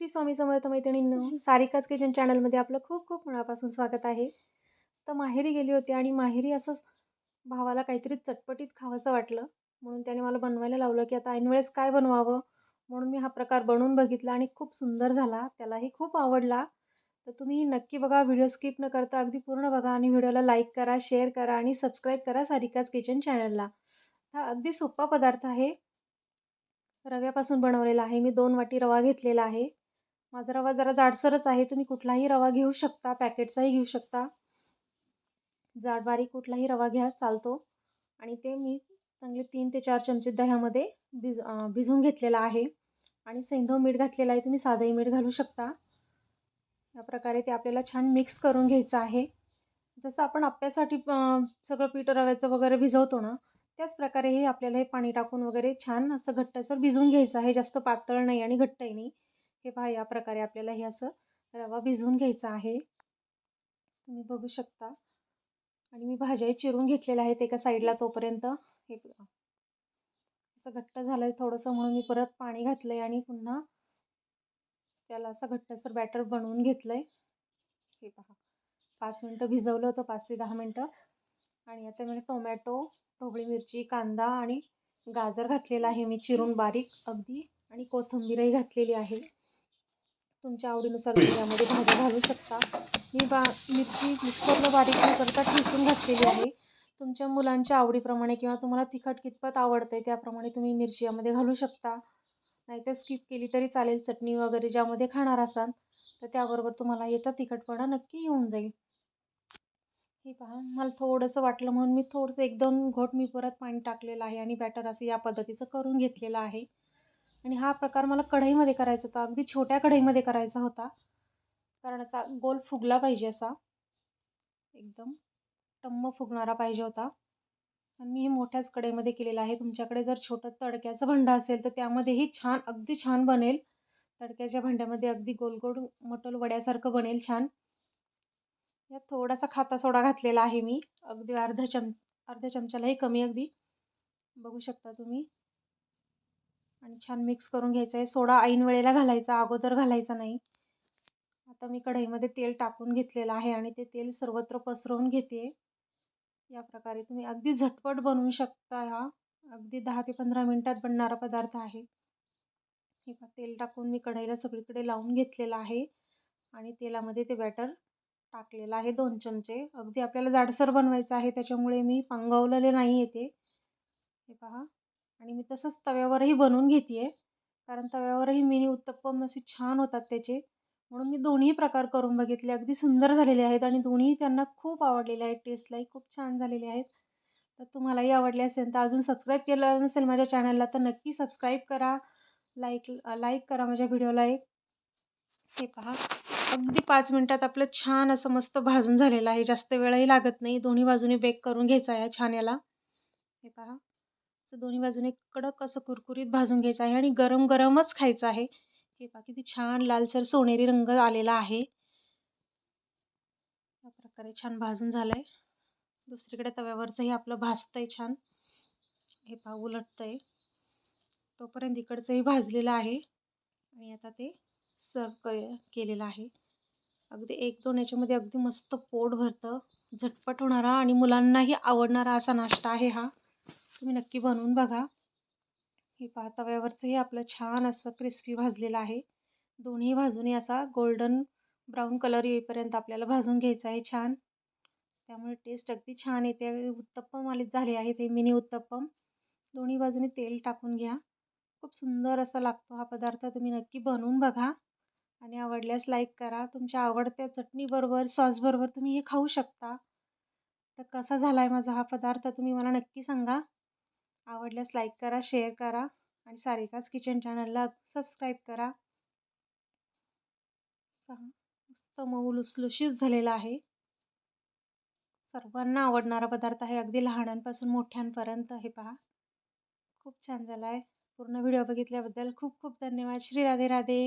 श्री स्वामी समर्थ मैत्रिणींनो सारिकाच किचन चॅनलमध्ये आपलं खूप खूप मनापासून स्वागत आहे. तर माहेरी गेली होती आणि माहेरी असं भावाला काहीतरी चटपटीत खावंसं वाटलं. म्हणून त्याने मला बनवायला लावलं की आता ऐनवेळेस काय बनवावं? म्हणून मी हा प्रकार बनवून बघितला आणि खूप सुंदर झाला. त्यालाही खूप आवडला. तर तुम्ही नक्की बघा व्हिडिओ स्किप न करता अगदी पूर्ण बघा आणि व्हिडिओला लाईक करा शेअर करा आणि सबस्क्राईब करा सारिकाच किचन चॅनलला. हा अगदी सोपा पदार्थ आहे. रव्यापासून बनवलेला आहे. मी दोन वाटी रवा घेतलेला आहे. माझा रवा जरा जाडसरच आहे तुम्ही कुठलाही रवा घेऊ शकता पॅकेटचाही घेऊ शकता. जाड बारीक कुठलाही रवा घ्या चालतो. आणि ते मी चांगले तीन ते चार चमचे दह्यामध्ये भिज भिजवून घेतलेला आहे. आणि सैंधव मीठ घातलेलं आहे तुम्ही साधंही मीठ घालू शकता. या प्रकारे ते आपल्याला छान मिक्स करून घ्यायचं आहे. जसं आपण आप्यासाठी सगळं पीठ रव्याचं वगैरे भिजवतो ना त्याच प्रकारे हे आपल्याला हे पाणी टाकून वगैरे छान असं घट्टसर भिजवून घ्यायचं आहे. जास्त पातळ नाही आणि घट्टही नाही. हे पहा या प्रकारे आपल्याला हे असं रवा भिजवून घ्यायचा आहे. तुम्ही बघू शकता. आणि मी भाज्याही चिरून घेतलेल्या आहेत एका साईडला तोपर्यंत. हे असं घट्ट झालं आहे थोडंसं म्हणून मी परत पाणी घातलं आहे आणि पुन्हा त्याला असं घट्टसर बॅटर बनवून घेतलं आहे हे पहा. पाच मिनटं भिजवलं होतं पाच ते दहा मिनटं. आणि आता मी टोमॅटो ढोबळी मिरची कांदा आणि गाजर घातलेला आहे मी चिरून बारीक. अगदी. आणि कोथिंबीरही घातलेली आहे. तुमच्या आवडीनुसार यामध्ये भाज्या घालू शकता. मी बा मिरची मिक्सरला बारीक न करता ठेचून घातलेली आहे. तुमच्या मुलांच्या आवडीप्रमाणे किंवा तुम्हाला तिखट कितपत आवडतं आहे त्याप्रमाणे तुम्ही मिरची यामध्ये घालू शकता. नाहीतर स्किप केली तरी चालेल चटणी वगैरे ज्यामध्ये खाणार असाल तर त्याबरोबर तुम्हाला याचा तिखटपणा नक्की येऊन जाईल. हे पहा मला थोडंसं वाटलं म्हणून मी थोडंसं एक दोन घोट मी परत पाणी टाकलेलं आहे आणि बॅटर असं या पद्धतीचं करून घेतलेलं आहे. आणि हा प्रकार मला कढईमध्ये करायचा होता. अगदी छोट्या कढईमध्ये करायचा होता. कारण असा गोल फुगला पाहिजे असा. एकदम टम्म फुगणारा पाहिजे होता. आणि मी हे मोठ्याच कढईमध्ये केलेला आहे. तुमच्याकडे जर छोटं तडक्याचं भांडं असेल तर त्यामध्येही छान अगदी छान बनेल. तडक्याच्या भांड्यामध्ये अगदी गोल गोल वड्यासारखं बनेल छान. यात थोडासा खाता सोडा घातलेला आहे मी. अगदी अर्धा चम अर्ध्या चमच्यालाही कमी अगदी. बघू शकता तुम्ही. आणि छान मिक्स करून घ्यायचं आहे सोडा ऐन वेळेला घालायचा अगोदर घालायचा नाही. आता मी कढईमध्ये तेल टाकून घेतलेलं आहे आणि ते तेल सर्वत्र पसरवून घेते या प्रकारे तुम्ही अगदी झटपट बनवू शकता हा. अगदी दहा ते पंधरा मिनटात बनणारा पदार्थ आहे. हे तेल टाकून मी कढईला सगळीकडे लावून घेतलेलं आहे. आणि तेलामध्ये ते बॅटर टाकलेलं आहे दोन चमचे. अगदी आपल्याला जाडसर बनवायचं आहे त्याच्यामुळे मी पांगवलेले नाही येते हे पहा. आणि मी तसंच तव्यावरही बनवून घेते आहे कारण तव्यावरही मिनी उत्तप्पम असे छान होतात त्याचे. म्हणून मी दोन्ही प्रकार करून बघितले. अगदी सुंदर झालेले आहेत आणि दोन्ही त्यांना खूप आवडलेले आहेत. टेस्टलाही खूप छान झालेले आहेत. तर तुम्हालाही आवडले असेल तर अजून सबस्क्राईब केलं नसेल माझ्या चॅनलला तर नक्की सबस्क्राईब करा. लाईक लाईक करा माझ्या व्हिडिओला एक. हे पहा. अगदी पाच मिनटात आपलं छान असं मस्त भाजून झालेलं आहे. जास्त वेळही लागत नाही. दोन्ही बाजूने बेक करून घ्यायचा आहे छान याला. हे पहा. असं दोन्ही बाजूने कडक असं कुरकुरीत भाजून घ्यायचं आहे आणि गरम गरमच खायचं आहे. हे पहा किती छान लालसर सोनेरी रंग आलेला आहे. या प्रकारे छान भाजून झालं आहे दुसरीकडे तव्यावरचंही आपलं भाजतंय छान. हे पहा उलटतंय. तोपर्यंत इकडचंही भाजलेलं आहे. आणि आता ते सर्व केलेलं आहे. अगदी एक दोन याच्यामध्ये अगदी मस्त पोट भरतं. झटपट होणारा आणि मुलांनाही आवडणारा असा नाश्ता आहे हा. तुम्ही नक्की बनवून बघा. हे पहा तव्यावरचंही आपलं छान असं क्रिस्पी भाजलेलं आहे. दोन्ही भाजूनही असा गोल्डन ब्राऊन कलर येईपर्यंत आपल्याला भाजून घ्यायचं आहे छान. त्यामुळे टेस्ट अगदी छान येते. उत्तप्पम आलेच झाले आहे ते मिनी उत्तप्पम दोन्ही बाजूने तेल टाकून घ्या. खूप सुंदर असा लागतो हा पदार्थ. तुम्ही नक्की बनवून बघा. आणि आवडल्यास लाईक करा. तुमच्या आवडत्या चटणीबरोबर सॉसबरोबर तुम्ही हे खाऊ शकता. तर कसा झाला आहे माझा हा पदार्थ? तुम्ही मला नक्की सांगा. आवडल्यास लाईक करा शेअर करा आणि सारिकाच किचन चॅनलला सबस्क्राईब करा. मस्त मऊ लुसलुशीत झालेला आहे. सर्वांना आवडणारा पदार्थ आहे अगदी लहानांपासून मोठ्यांपर्यंत हे पहा. खूप छान झाला आहे पूर्ण व्हिडिओ बघितल्याबद्दल खूप खूप धन्यवाद. श्री राधे राधे.